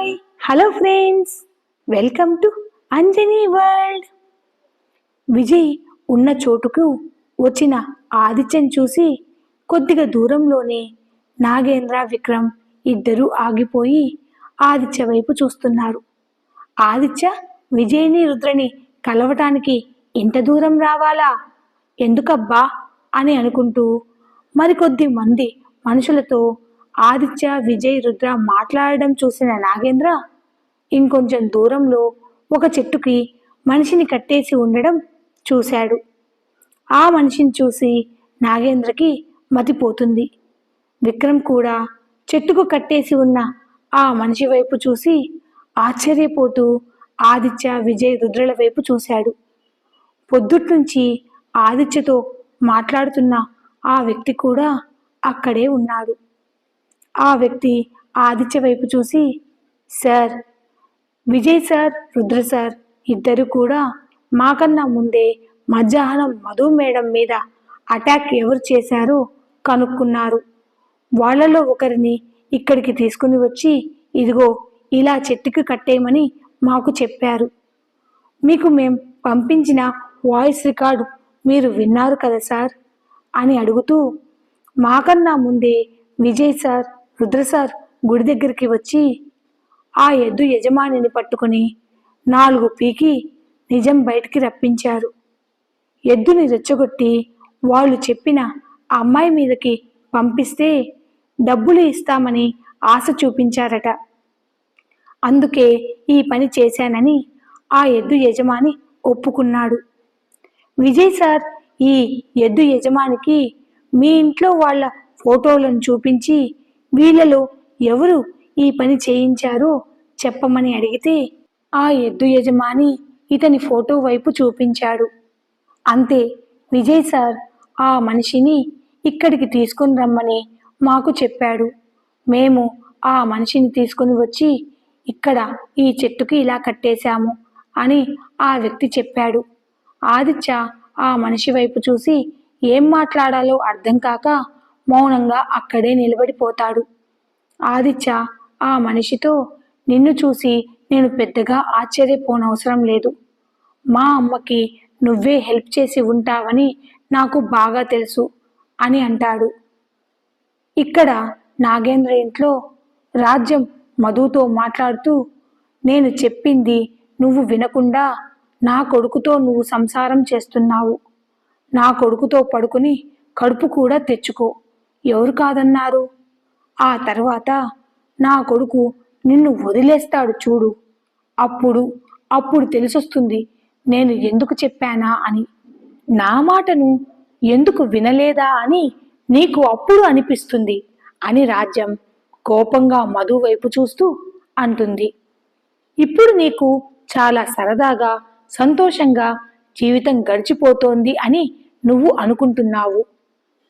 Hi hello friends welcome to Anjani world Vijay ఉన్న చోటుకు వచ్చిన ఆదిత్యం చూసి కొద్దిగా దూరంలోనే నాగేంద్ర విక్రమ్ ఇద్దరూ ఆగిపోయి ఆదిత్య వైపు చూస్తున్నారు. ఆదిత్య విజయ్ని రుద్రని కలవటానికి ఇంత దూరం రావాలా? ఎందుకబ్బా అని అనుకుంటూ మరికొద్ది మంది మనుషులతో ఆదిత్య విజయ్ రుద్ర మాట్లాడడం చూసిన నాగేంద్ర ఇంకొంచెం దూరంలో ఒక చెట్టుకి మనిషిని కట్టేసి ఉండడం చూశాడు. ఆ మనిషిని చూసి నాగేంద్రకి మతిపోతుంది. విక్రమ్ కూడా చెట్టుకు కట్టేసి ఉన్న ఆ మనిషి వైపు చూసి ఆశ్చర్యపోతూ ఆదిత్య విజయ్ రుద్రల వైపు చూశాడు. పొద్దుట్నుంచి ఆదిత్యతో మాట్లాడుతున్న ఆ వ్యక్తి కూడా అక్కడే ఉన్నాడు. ఆ వ్యక్తి ఆదిత్య వైపు చూసి sir Vijay sir Rudra sir ఇద్దరు కూడా మాకన్నా ముందే మధ్యాహ్నం మధు మేడం మీద అటాక్ ఎవరు చేశారో కనుక్కున్నారు. వాళ్ళలో ఒకరిని ఇక్కడికి తీసుకుని వచ్చి ఇదిగో ఇలా చెట్టుకి కట్టేయమని మాకు చెప్పారు. మీకు మేం పంపించిన వాయిస్ రికార్డు మీరు విన్నారు కదా సార్ అని అడుగుతూ మాకన్నా ముందే విజయ్ సార్ రుద్ర సార్ గుడి దగ్గరికి వచ్చి ఆ ఎద్దు యజమానిని పట్టుకుని నాలుగు పీకి నిజం బయటికి రప్పించారు. ఎద్దుని రెచ్చగొట్టి వాళ్ళు చెప్పిన ఆ అమ్మాయి మీదకి పంపిస్తే డబ్బులు ఇస్తామని ఆశ చూపించారట. అందుకే ఈ పని చేశానని ఆ ఎద్దు యజమాని ఒప్పుకున్నాడు. విజయ్ సార్ ఈ ఎద్దు యజమానికి మీ ఇంట్లో వాళ్ళ ఫోటోలను చూపించి వీళ్ళలో ఎవరు ఈ పని చేయించారో చెప్పమని అడిగితే ఆ ఎద్దు యజమాని ఇతని ఫోటో వైపు చూపించాడు. అంతే విజయ్ సార్ ఆ మనిషిని ఇక్కడికి తీసుకుని రమ్మని మాకు చెప్పాడు. మేము ఆ మనిషిని తీసుకుని వచ్చి ఇక్కడ ఈ చెట్టుకి ఇలా కట్టేశాము అని ఆ వ్యక్తి చెప్పాడు. ఆదిత్య ఆ మనిషి వైపు చూసి ఏం మాట్లాడాలో అర్థం కాక మౌనంగా అక్కడే నిలబడిపోతాడు. ఆదిత్య ఆ మనిషితో నిన్ను చూసి నేను పెద్దగా ఆశ్చర్యపోనవసరం లేదు. మా అమ్మకి నువ్వే హెల్ప్ చేసి ఉంటావని నాకు బాగా తెలుసు అని అంటాడు. ఇక్కడ నాగేంద్ర ఇంట్లో రాజ్యం మధుతో మాట్లాడుతూ నేను చెప్పింది నువ్వు వినకుండా నా కొడుకుతో నువ్వు సంసారం చేస్తున్నావు. నా కొడుకుతో పడుకుని కడుపు కూడా తెచ్చుకో. ఎవరు కాదన్నారు? ఆ తర్వాత నా కొడుకు నిన్ను వదిలేస్తాడు చూడు. అప్పుడు అప్పుడు తెలిసొస్తుంది నేను ఎందుకు చెప్పానా అని. నా మాటను ఎందుకు వినలేదా అని నీకు అప్పుడు అనిపిస్తుంది అని రాజ్యం కోపంగా మధు వైపు చూస్తూ అంటుంది. ఇప్పుడు నీకు చాలా సరదాగా సంతోషంగా జీవితం గడిచిపోతోంది అని నువ్వు అనుకుంటున్నావు.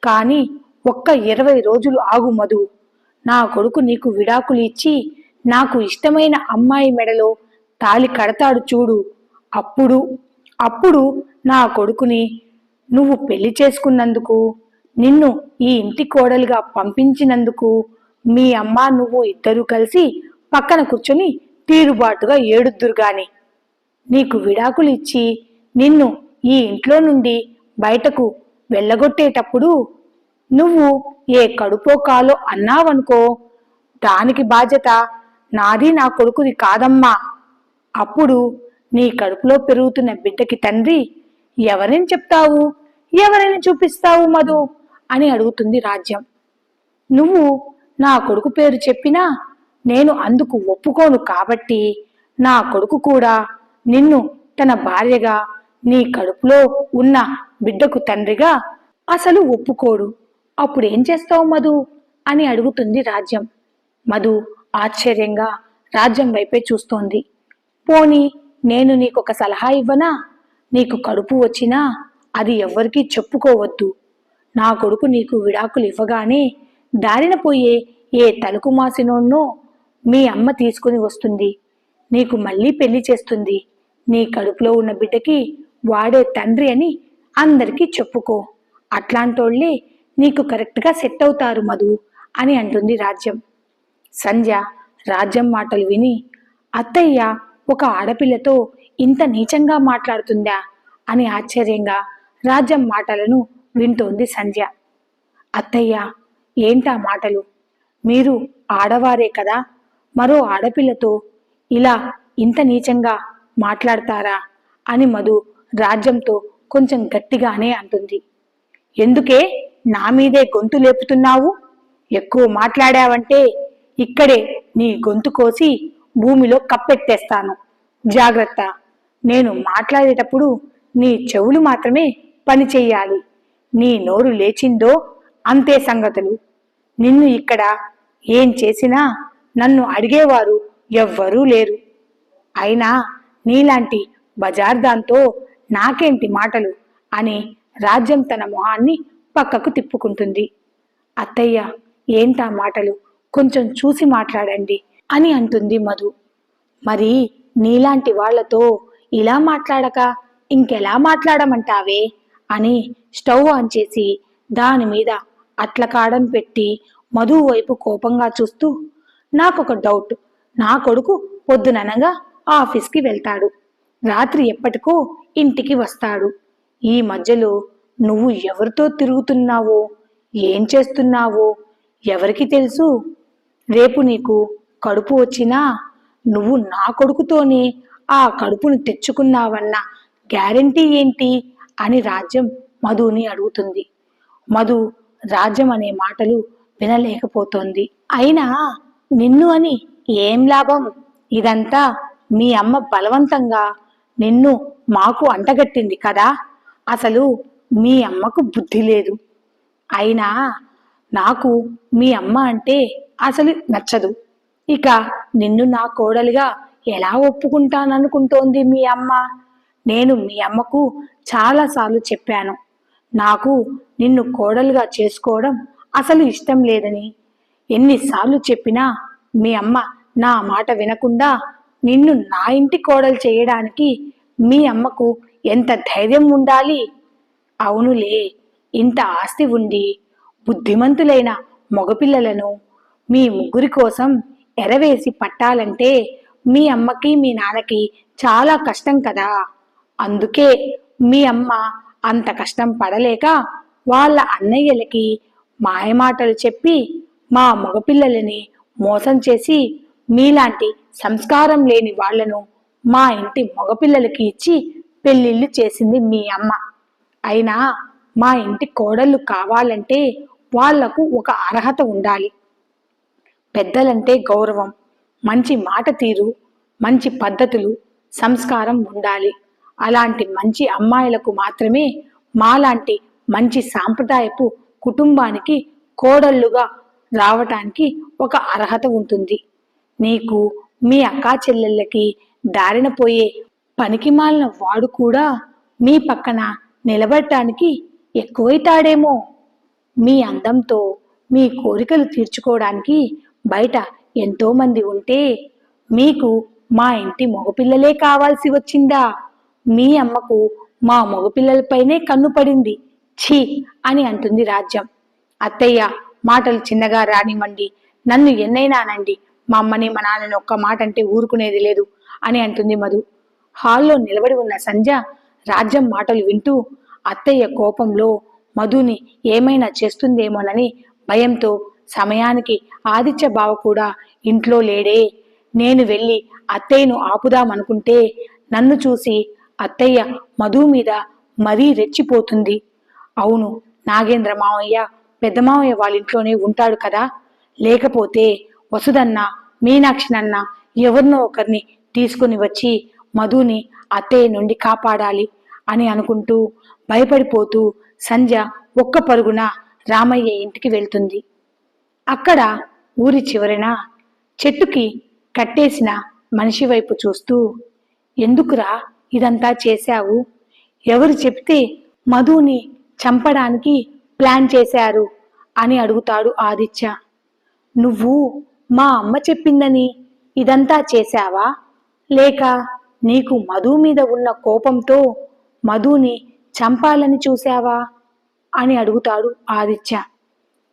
కానీ ఒక్క ఇరవై రోజులు ఆగు మధు. నా కొడుకు నీకు విడాకులు ఇచ్చి నాకు ఇష్టమైన అమ్మాయి మెడలో తాలి కడతాడు చూడు. అప్పుడు అప్పుడు నా కొడుకుని నువ్వు పెళ్ళి చేసుకున్నందుకు నిన్ను ఈ ఇంటి కోడలుగా పంపించినందుకు మీ అమ్మ నువ్వు ఇద్దరూ కలిసి పక్కన కూర్చొని తీరుబాటుగా ఏడుద్దురు గాని. నీకు విడాకులు ఇచ్చి నిన్ను ఈ ఇంట్లో నుండి బయటకు వెళ్ళగొట్టేటప్పుడు నువ్వు ఏ కడుపో కాలో అన్నావనుకో దానికి బాధ్యత నాది నా కొడుకుది కాదమ్మా. అప్పుడు నీ కడుపులో పెరుగుతున్న బిడ్డకి తండ్రి ఎవరిని చెప్తావు? ఎవరిని చూపిస్తావు మధు? అని అడుగుతుంది రాజ్యం. నువ్వు నా కొడుకు పేరు చెప్పినా నేను అందుకు ఒప్పుకోను కాబట్టి నా కొడుకు కూడా నిన్ను తన భార్యగా నీ కడుపులో ఉన్న బిడ్డకు తండ్రిగా అసలు ఒప్పుకోడు. అప్పుడేం చేస్తావు మధు? అని అడుగుతుంది రాజ్యం. మధు ఆశ్చర్యంగా రాజ్యం వైపే చూస్తోంది. పోనీ నేను నీకొక సలహా ఇవ్వనా? నీకు కడుపు వచ్చినా అది ఎవ్వరికీ చెప్పుకోవద్దు. నా కొడుకు నీకు విడాకులు ఇవ్వగానే దారిన పోయే ఏ తలుకు మాసినోన్నో మీ అమ్మ తీసుకుని వస్తుంది. నీకు మళ్ళీ పెళ్ళి చేస్తుంది. నీ కడుపులో ఉన్న బిడ్డకి వాడే తండ్రి అని అందరికీ చెప్పుకో. అట్లాంటోళ్ళే నీకు కరెక్ట్గా సెట్ అవుతారు మధు అని అంటుంది రాజ్యం. సంధ్య రాజ్యం మాటలు విని అత్తయ్య ఒక ఆడపిల్లతో ఇంత నీచంగా మాట్లాడుతుందా? అని ఆశ్చర్యంగా రాజ్యం మాటలను వింటోంది సంధ్య. అత్తయ్య ఏంటా మాటలు? మీరు ఆడవారే కదా మరో ఆడపిల్లతో ఇలా ఇంత నీచంగా మాట్లాడతారా? అని మధు రాజ్యంతో కొంచెం గట్టిగానే అంటుంది. ఎందుకే? నా మీదే గొంతు లేపుతున్నావు? ఎక్కువ మాట్లాడావంటే ఇక్కడే నీ గొంతు కోసి భూమిలో కప్పెట్టేస్తాను జాగ్రత్త. నేను మాట్లాడేటప్పుడు నీ చెవులు మాత్రమే పని చెయ్యాలి. నీ నోరు లేచిందో అంతే సంగతులు. నిన్ను ఇక్కడ ఏం చేసినా నన్ను అడిగేవారు ఎవ్వరూ లేరు. అయినా నీలాంటి బజార్దాంతో నాకేంటి మాటలు? అని రాజ్యం తన మొహాన్ని పక్కకు తిప్పుకుంటుంది. అత్తయ్య ఏంటా మాటలు? కొంచెం చూసి మాట్లాడండి అని అంటుంది మధు. మరి నీలాంటి వాళ్ళతో ఇలా మాట్లాడక ఇంకెలా మాట్లాడమంటావే? అని స్టవ్ ఆన్ చేసి దాని మీద అట్ల కాడం పెట్టి మధు వైపు కోపంగా చూస్తూ నాకొక డౌట్. నా కొడుకు పొద్దుననగా ఆఫీస్కి వెళ్తాడు. రాత్రి ఎప్పటికో ఇంటికి వస్తాడు. ఈ మధ్యలో నువ్వు ఎవరితో తిరుగుతున్నావో? ఏం చేస్తున్నావో? ఎవరికి తెలుసు? రేపు నీకు కడుపు వచ్చినా నువ్వు నా కొడుకుతోనే ఆ కడుపును తెచ్చుకున్నావన్న గ్యారంటీ ఏంటి అని రాజ్యం మధుని అడుగుతుంది. మధు రాజ్యం అనే మాటలు వినలేకపోతోంది. అయినా నిన్ను అని ఏం లాభం? ఇదంతా మీ అమ్మ బలవంతంగా నిన్ను మాకు అంటగట్టింది కదా? అసలు మీ అమ్మకు బుద్ధి లేదు. అయినా నాకు మీ అమ్మ అంటే అసలు నచ్చదు. ఇక నిన్ను నా కోడలిగా ఎలా ఒప్పుకుంటాననుకుంటోంది మీ అమ్మ? నేను మీ అమ్మకు చాలాసార్లు చెప్పాను. నాకు నిన్ను కోడలుగా చేసుకోవడం అసలు ఇష్టం లేదని. ఎన్నిసార్లు చెప్పినా మీ అమ్మ నా మాట వినకుండా నిన్ను నా ఇంటి కోడలు చేయడానికి మీ అమ్మకు ఎంత ధైర్యం ఉండాలి? అవునులే ఇంత ఆస్తి ఉండి బుద్ధిమంతులైన మగపిల్లలను మీ ముగ్గురి కోసం ఎరవేసి పట్టాలంటే మీ అమ్మకి మీ నాన్నకి చాలా కష్టం కదా. అందుకే మీ అమ్మ అంత కష్టం పడలేక వాళ్ళ అన్నయ్యలకి మాయమాటలు చెప్పి మా మగపిల్లలని మోసం చేసి మీలాంటి సంస్కారం లేని వాళ్ళను మా ఇంటి మగపిల్లలకి ఇచ్చి పెళ్ళిళ్ళు చేసింది మీ అమ్మ. అయినా మా ఇంటి కోడళ్ళు కావాలంటే వాళ్ళకు ఒక అర్హత ఉండాలి. పెద్దలంటే గౌరవం మంచి మాట తీరు మంచి పద్ధతులు సంస్కారం ఉండాలి. అలాంటి మంచి అమ్మాయిలకు మాత్రమే మాలాంటి మంచి సాంప్రదాయపు కుటుంబానికి కోడళ్ళుగా రావటానికి ఒక అర్హత ఉంటుంది. నీకు మీ అక్కా చెల్లెళ్ళకి దారిన పోయే పనికిమాలిన వాడు కూడా మీ పక్కన నిలబడటానికి ఎక్కువైతాడేమో. మీ అందంతో మీ కోరికలు తీర్చుకోవడానికి బయట ఎంతోమంది ఉంటే మీకు మా ఇంటి మగపిల్లలే కావాల్సి వచ్చిందా? మీ అమ్మకు మా మగపిల్లలపైనే కన్ను పడింది. ఛీ! అని అంటుంది రాజ్యం. అత్తయ్య మాటలు చిన్నగా రానివ్వండి. నన్ను ఎన్నైనానండి మా అమ్మని మా నాన్నని ఒక్క మాట అంటే ఊరుకునేది లేదు అని అంటుంది మధు. హాల్లో నిలబడి ఉన్న సంధ్య రాజ్యం మాటలు వింటూ అత్తయ్య కోపంలో మధుని ఏమైనా చేస్తుందేమోనని భయంతో సమయానికి ఆదిత్య బావ కూడా ఇంట్లో లేడే. నేను వెళ్ళి అత్తయ్యను ఆపుదామనుకుంటే నన్ను చూసి అత్తయ్య మధు మీద మరీ రెచ్చిపోతుంది. అవును నాగేంద్ర మావయ్య పెద్ద మావయ్య వాళ్ళ ఇంట్లోనే ఉంటాడు కదా. లేకపోతే వసుదన్న మీనాక్షినన్న ఎవరినో ఒకరిని తీసుకుని వచ్చి మధుని అత్తయ్య నుండి కాపాడాలి అని అనుకుంటూ భయపడిపోతూ సంధ్య ఒక్క పరుగున రామయ్య ఇంటికి వెళ్తుంది. అక్కడ ఊరి చివరన చెట్టుకి కట్టేసిన మనిషి వైపు చూస్తూ ఎందుకురా ఇదంతా చేశావు? ఎవరు చెప్తే మధుని చంపడానికి ప్లాన్ చేశారు? అని అడుగుతాడు ఆదిత్య. నువ్వు మా అమ్మ చెప్పిందని ఇదంతా చేశావా? లేక నీకు మధు మీద ఉన్న కోపంతో మధుని చంపాలని చూశావా? అని అడుగుతాడు ఆదిత్య.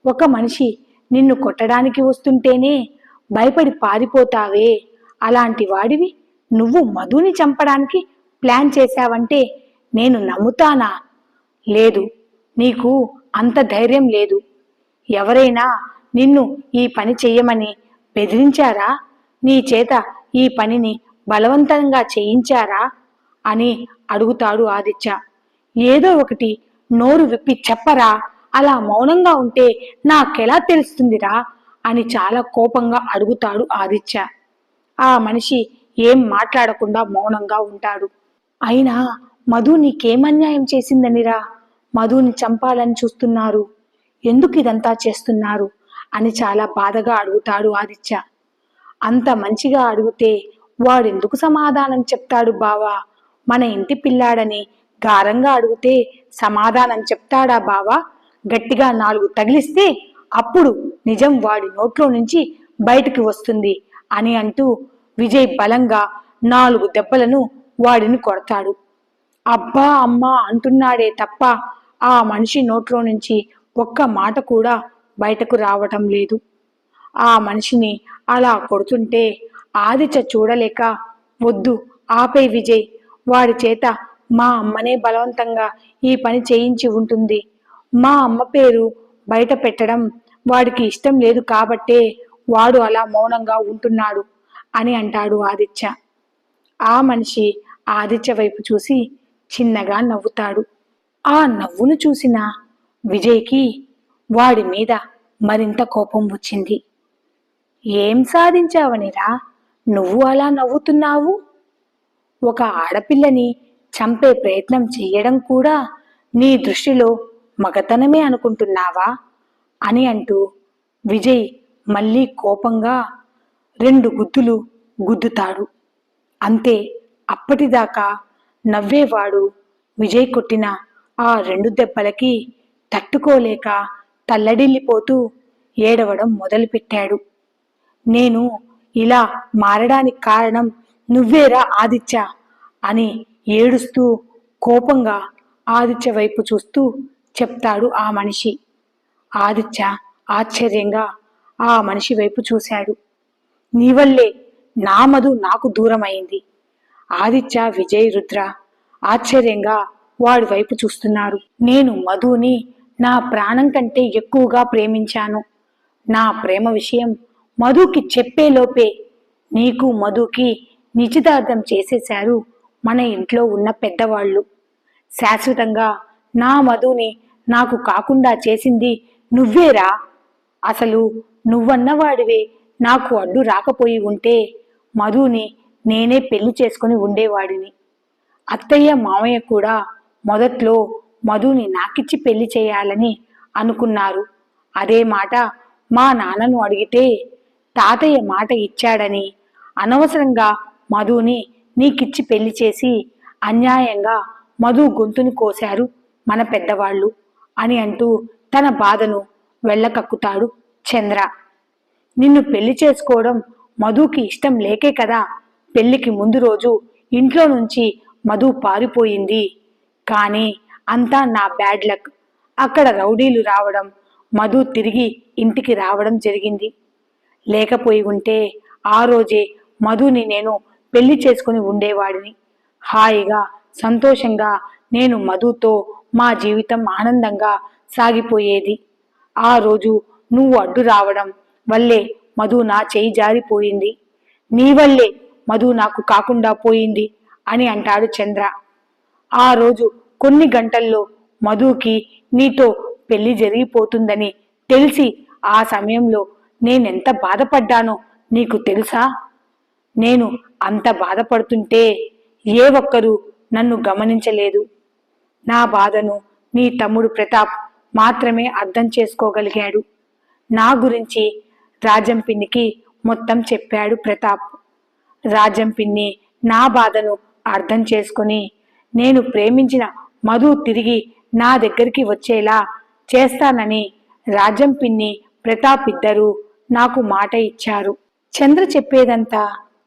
ఒక మనిషి నిన్ను కొట్టడానికి వస్తుంటేనే భయపడి పారిపోతావే. అలాంటి వాడివి నువ్వు మధుని చంపడానికి ప్లాన్ చేశావంటే నేను నమ్ముతానా? లేదు నీకు అంత ధైర్యం లేదు. ఎవరైనా నిన్ను ఈ పని చెయ్యమని బెదిరించారా? నీ చేత ఈ పనిని బలవంతంగా చేయించారా? అని అడుగుతాడు ఆదిత్య. ఏదో ఒకటి నోరు విప్పి చెప్పరా? అలా మౌనంగా ఉంటే నాకెలా తెలుస్తుందిరా? అని చాలా కోపంగా అడుగుతాడు ఆదిత్య. ఆ మనిషి ఏం మాట్లాడకుండా మౌనంగా ఉంటాడు. అయినా మధు నీకేం అన్యాయం చేసిందనిరా? మధుని చంపాలని చూస్తున్నారు. ఎందుకు ఇదంతా చేస్తున్నారు? అని చాలా బాధగా అడుగుతాడు ఆదిత్య. అంత మంచిగా అడిగితే వాడెందుకు సమాధానం చెప్తాడు బావా? మన ఇంటి పిల్లాడని గారంగా అడిగితే సమాధానం చెప్తాడా బావా? గట్టిగా నాలుగు తగిలిస్తే అప్పుడు నిజం వాడి నోట్లో నుంచి బయటికి వస్తుంది అని అంటూ విజయ్ బలంగా నాలుగు దెబ్బలను వాడిని కొడతాడు. అబ్బా అమ్మా అంటున్నాడే తప్ప ఆ మనిషి నోట్లో నుంచి ఒక్క మాట కూడా బయటకు రావటం లేదు. ఆ మనిషిని అలా కొడుతుంటే ఆదిచ చూడలేక వద్దు ఆపే విజయ్. వాడి చేత మా అమ్మనే బలవంతంగా ఈ పని చేయించి ఉంటుంది. మా అమ్మ పేరు బయట పెట్టడం వాడికి ఇష్టం లేదు కాబట్టే వాడు అలా మౌనంగా ఉంటున్నాడు అని అంటాడు ఆదిత్య. ఆ మనిషి ఆదిత్య వైపు చూసి చిన్నగా నవ్వుతాడు. ఆ నవ్వును చూసిన విజయ్కి వాడి మీద మరింత కోపం వచ్చింది. ఏం సాధించావనిరా? నువ్వు అలా నవ్వుతున్నావు? ఒక ఆడపిల్లని చంపే ప్రయత్నం చెయ్యడం కూడా నీ దృష్టిలో మగతనమే అనుకుంటున్నావా? అని అంటూ విజయ్ మళ్ళీ కోపంగా రెండు గుద్దులు గుద్దుతాడు. అంతే అప్పటిదాకా నవ్వేవాడు విజయ్ కొట్టిన ఆ రెండు దెబ్బలకి తట్టుకోలేక తల్లడిల్లిపోతూ ఏడవడం మొదలుపెట్టాడు. నేను ఇలా మారడానికి కారణం నువ్వేరా ఆదిత్య అని ఏడుస్తూ కోపంగా ఆదిత్య వైపు చూస్తూ చెప్తాడు ఆ మనిషి. ఆదిత్య ఆశ్చర్యంగా ఆ మనిషి వైపు చూశాడు. నీ వల్లే నా మధు నాకు దూరమైంది. ఆదిత్య విజయ్ రుద్ర ఆశ్చర్యంగా వాడి వైపు చూస్తున్నారు. నేను మధుని నా ప్రాణం కంటే ఎక్కువగా ప్రేమించాను. నా ప్రేమ విషయం మధుకి చెప్పేలోపే నీకు మధుకి నిశ్చితార్థం చేసేశారు మన ఇంట్లో ఉన్న పెద్దవాళ్ళు. శాశ్వతంగా నా మధుని నాకు కాకుండా చేసింది నువ్వేరా? అసలు నువ్వన్నవాడివే నాకు అడ్డు రాకపోయి ఉంటే మధుని నేనే పెళ్ళి చేసుకుని ఉండేవాడిని. అత్తయ్య మామయ్య కూడా మొదట్లో మధుని నాకిచ్చి పెళ్ళి చేయాలని అనుకున్నారు. అదే మాట మా నాన్నను అడిగితే తాతయ్య మాట ఇచ్చాడని అనవసరంగా మధుని నీకిచ్చి పెళ్ళి చేసి అన్యాయంగా మధు గొంతుని కోశారు మన పెద్దవాళ్ళు అని అంటూ తన బాధను వెళ్ళకక్కుతాడు చంద్ర. నిన్ను పెళ్ళి చేసుకోవడం మధుకి ఇష్టం లేకే కదా పెళ్ళికి ముందు రోజు ఇంట్లో నుంచి మధు పారిపోయింది. కానీ అంతా నా బ్యాడ్ లక్. అక్కడ రౌడీలు రావడం మధు తిరిగి ఇంటికి రావడం జరిగింది. లేకపోయి ఉంటే ఆ రోజే మధుని నేను పెళ్ళి చేసుకుని ఉండేవాడిని. హాయిగా సంతోషంగా నేను మధుతో మా జీవితం ఆనందంగా సాగిపోయేది. ఆ రోజు నువ్వు అడ్డు రావడం వల్లే మధు నా చేయి జారిపోయింది. నీ వల్లే మధు నాకు కాకుండా పోయింది అని అంటాడు చంద్ర. ఆ రోజు కొన్ని గంటల్లో మధుకి నీతో పెళ్ళి జరిగిపోతుందని తెలిసి ఆ సమయంలో నేనెంత బాధపడ్డానో నీకు తెలుసా? నేను అంత బాధపడుతుంటే ఏ ఒక్కరూ నన్ను గమనించలేదు. నా బాధను నీ తమ్ముడు ప్రతాప్ మాత్రమే అర్థం చేసుకోగలిగాడు. నా గురించి రాజం పిన్నికి మొత్తం చెప్పాడు ప్రతాప్. రాజం పిన్ని నా బాధను అర్థం చేసుకుని నేను ప్రేమించిన మధు తిరిగి నా దగ్గరికి వచ్చేలా చేస్తానని రాజం పిన్ని ప్రతాప్ ఇద్దరూ నాకు మాట ఇచ్చారు. చంద్ర చెప్పేదంతా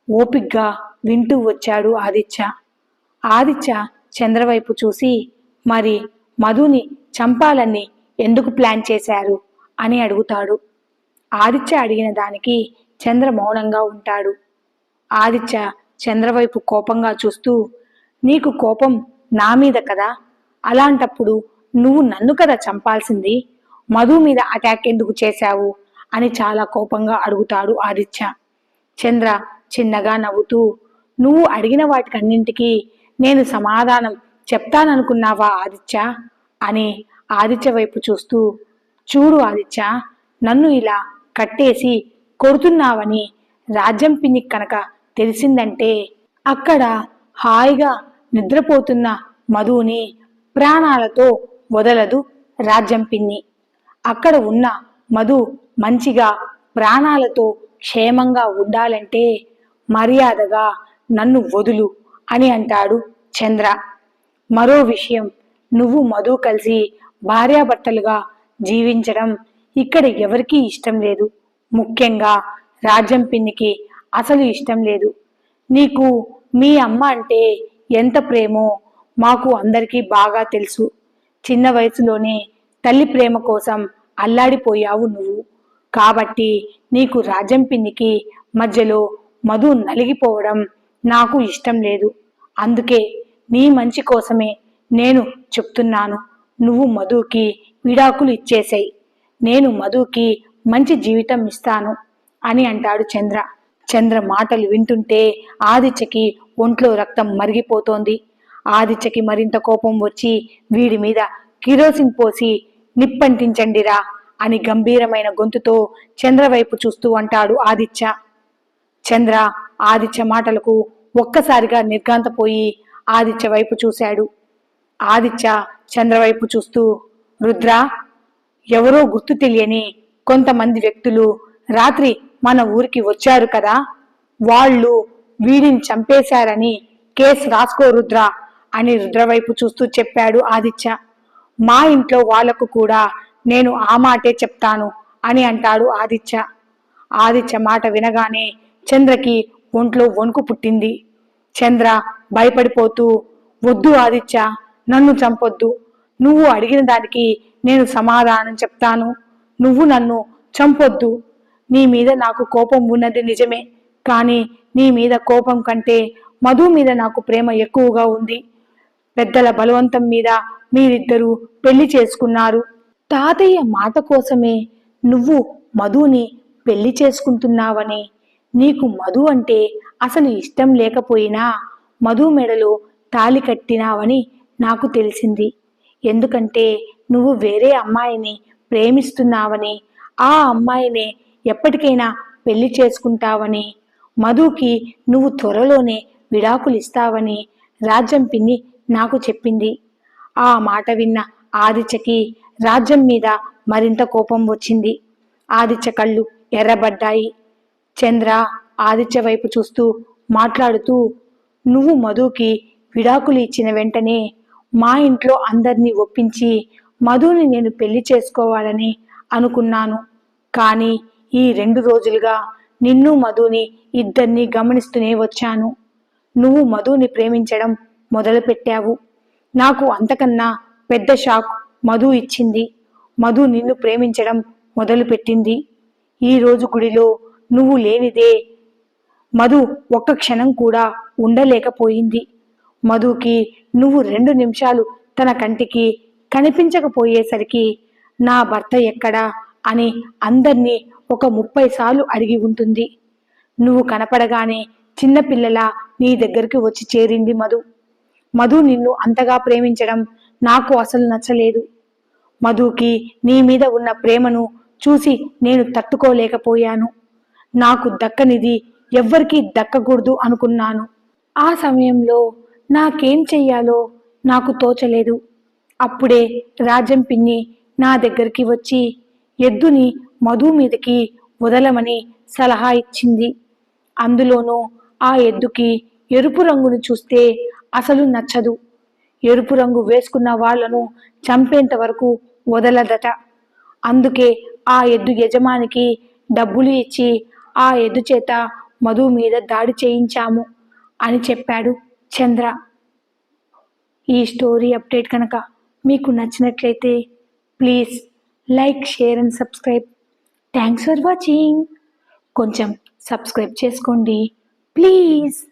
ఓపిగ్గా వింటూ వచ్చాడు ఆదిత్య. ఆదిత్య చంద్రవైపు చూసి మరి మధుని చంపాలని ఎందుకు ప్లాన్ చేశారు అని అడుగుతాడు. ఆదిత్య అడిగిన దానికి చంద్ర మౌనంగా ఉంటాడు. ఆదిత్య చంద్రవైపు కోపంగా చూస్తూ నీకు కోపం నా మీద కదా? అలాంటప్పుడు నువ్వు నన్ను కదా చంపాల్సింది? మధు మీద అటాక్ ఎందుకు చేశావు? అని చాలా కోపంగా అడుగుతాడు ఆదిత్య. చంద్ర చిన్నగా నవ్వుతూ నువ్వు అడిగిన వాటికన్నింటికి నేను సమాధానం చెప్తాననుకున్నావా ఆదిత్య? అని ఆదిత్య వైపు చూస్తూ చూడు ఆదిత్య నన్ను ఇలా కట్టేసి కొడుతున్నావని రాజ్యం పిన్ని కనుక తెలిసిందంటే అక్కడ హాయిగా నిద్రపోతున్న మధుని ప్రాణాలతో వదలదు రాజ్యం పిన్ని. అక్కడ ఉన్న మధు మంచిగా ప్రాణాలతో క్షేమంగా ఉండాలంటే మర్యాదగా నన్ను వదులు అని అంటాడు చంద్ర. మరో విషయం నువ్వు మధు కలిసి భార్యాభర్తలుగా జీవించడం ఇక్కడ ఎవరికీ ఇష్టం లేదు. ముఖ్యంగా రాజ్యం పిన్నికి అసలు ఇష్టం లేదు. నీకు మీ అమ్మ అంటే ఎంత ప్రేమో మాకు అందరికీ బాగా తెలుసు. చిన్న వయసులోనే తల్లి ప్రేమ కోసం అల్లాడిపోయావు నువ్వు. కాబట్టి నీకు రాజ్యం పిన్నికి మధ్యలో మధు నలిగిపోవడం నాకు ఇష్టం లేదు. అందుకే నీ మంచి కోసమే నేను చెప్తున్నాను. నువ్వు మధుకి విడాకులు ఇచ్చేసాయి. నేను మధుకి మంచి జీవితం ఇస్తాను అని అంటాడు చంద్ర. చంద్ర మాటలు వింటుంటే ఆదిత్యకి ఒంట్లో రక్తం మరిగిపోతోంది. ఆదిత్యకి మరింత కోపం వచ్చి వీడి మీద కిరోసిన్ పోసి నిప్పంటించండిరా అని గంభీరమైన గొంతుతో చంద్ర వైపు చూస్తూ అంటాడు ఆదిత్య. చంద్ర ఆదిత్య మాటలకు ఒక్కసారిగా నిర్గాంతపోయి ఆదిత్య వైపు చూశాడు. ఆదిత్య చంద్ర వైపు చూస్తూ రుద్ర ఎవరో గుర్తు తెలియని కొంతమంది వ్యక్తులు రాత్రి మన ఊరికి వచ్చారు కదా వాళ్ళు వీడిని చంపేశారని కేసు రాసుకో రుద్ర అని రుద్ర వైపు చూస్తూ చెప్పాడు ఆదిత్య. మా ఇంట్లో వాళ్ళకు కూడా నేను ఆ మాటే చెప్తాను అని అంటాడు ఆదిత్య. ఆదిత్య మాట వినగానే చంద్రకి ఒంట్లో వణుకు పుట్టింది. చంద్ర భయపడిపోతూ వద్దు ఆదిత్య నన్ను చంపొద్దు. నువ్వు అడిగిన దానికి నేను సమాధానం చెప్తాను. నువ్వు నన్ను చంపొద్దు. నీ మీద నాకు కోపం ఉన్నది నిజమే. కానీ నీ మీద కోపం కంటే మధు మీద నాకు ప్రేమ ఎక్కువగా ఉంది. పెద్దల బలవంతం మీద మీరిద్దరూ పెళ్ళి చేసుకున్నారు. తాతయ్య మాట కోసమే నువ్వు మధుని పెళ్ళి చేసుకుంటున్నావని. నీకు మధు అంటే అసలు ఇష్టం లేకపోయినా మధు మెడలో తాలి కట్టినావని నాకు తెలిసింది. ఎందుకంటే నువ్వు వేరే అమ్మాయిని ప్రేమిస్తున్నావని ఆ అమ్మాయినే ఎప్పటికైనా పెళ్ళి చేసుకుంటావని మధుకి నువ్వు త్వరలోనే విడాకులు ఇస్తావని రాజ్యం పిన్ని నాకు చెప్పింది. ఆ మాట విన్న ఆదిత్యకి రాజ్యం మీద మరింత కోపం వచ్చింది. ఆదిత్య కళ్ళు ఎర్రబడ్డాయి. చంద్ర ఆదిత్య వైపు చూస్తూ మాట్లాడుతూ నువ్వు మధుకి విడాకులు ఇచ్చిన వెంటనే మా ఇంట్లో అందరినీ ఒప్పించి మధుని నేను పెళ్ళి చేసుకోవాలని అనుకున్నాను. కానీ ఈ రెండు రోజులుగా నిన్ను మధుని ఇద్దరిని గమనిస్తూనే వచ్చాను. నువ్వు మధుని ప్రేమించడం మొదలుపెట్టావు. నాకు అంతకన్నా పెద్ద షాక్ మధు ఇచ్చింది. మధు నిన్ను ప్రేమించడం మొదలుపెట్టింది. ఈ రోజు గుడిలో నువ్వు లేనిదే మధు ఒక్క క్షణం కూడా ఉండలేకపోయింది. మధుకి నువ్వు రెండు నిమిషాలు తన కంటికి కనిపించకపోయేసరికి నా భర్త ఎక్కడా అని అందర్నీ ఒక ముప్పై సార్లు అడిగి ఉంటుంది. నువ్వు కనపడగానే చిన్నపిల్లల నీ దగ్గరికి వచ్చి చేరింది మధు. మధు నిన్ను అంతగా ప్రేమించడం నాకు అసలు నచ్చలేదు. మధుకి నీ మీద ఉన్న ప్రేమను చూసి నేను తట్టుకోలేకపోయాను. నాకు దక్కనిది ఎవ్వరికీ దక్కకూడదు అనుకున్నాను. ఆ సమయంలో నాకేం చెయ్యాలో నాకు తోచలేదు. అప్పుడే రాజం పిన్ని నా దగ్గరికి వచ్చి ఎద్దుని మధు మీదకి వదలమని సలహా ఇచ్చింది. అందులోనూ ఆ ఎద్దుకి ఎరుపు రంగును చూస్తే అసలు నచ్చదు. ఎరుపు రంగు వేసుకున్న వాళ్ళను చంపేంత వరకు వదలదట. అందుకే ఆ ఎద్దు యజమానికి డబ్బులు ఇచ్చి ఆ ఎద్దు చేత మధు మీద దాడి చేయించాము అని చెప్పాడు చంద్ర. ఈ స్టోరీ అప్డేట్ కనుక మీకు నచ్చినట్లయితే please like share and subscribe. Thanks for watching. కొంచెం సబ్స్క్రైబ్ చేసుకోండి. ప్లీజ్.